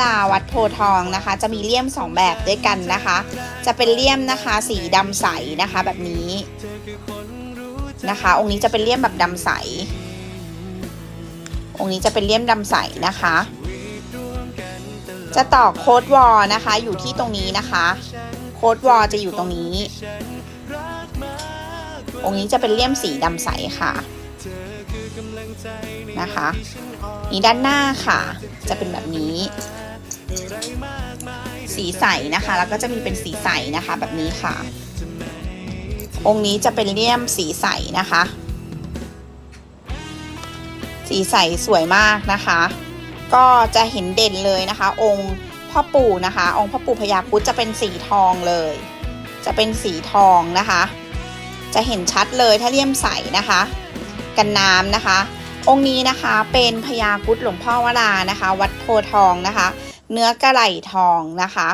ลาวัดโพทองนะคะ จะมีเลี่ยมสองแบบด้วยกันนะคะ จะเป็นเลี่ยมนะคะสีดำใสนะคะแบบนี้นะคะ องค์นี้จะเป็นเลี่ยมแบบดำใส องค์นี้จะเป็นเลี่ยมดำใสนะคะ จะต่อโค้ดวอลนะคะอยู่ที่ตรงนี้นะคะ โค้ดวอลจะอยู่ตรงนี้ องค์นี้จะเป็นเลี่ยมสีดำใสค่ะนะคะ นี่ด้านหน้าค่ะ จะเป็นแบบนี้ สีใสนะคะ แล้วก็จะมีเป็นสีใสนะคะแบบนี้ค่ะ องค์นี้จะเป็นเลี่ยมสีใสนะคะ สีใสสวยมากนะคะ ก็จะเห็นเด่นเลยนะคะ องค์พ่อปู่นะคะ องค์พ่อปู่พญาครุฑจะเป็นสีทองเลย จะเป็นสีทองนะคะ จะเห็นชัดเลยถ้าเลี่ยมใสนะคะ กันน้ำนะคะ องค์นี้นะคะเป็นพญาครุฑหลวงพ่อวรานะคะ วัดโพทองนะคะ เนื้อกระไหล่ทองนะคะ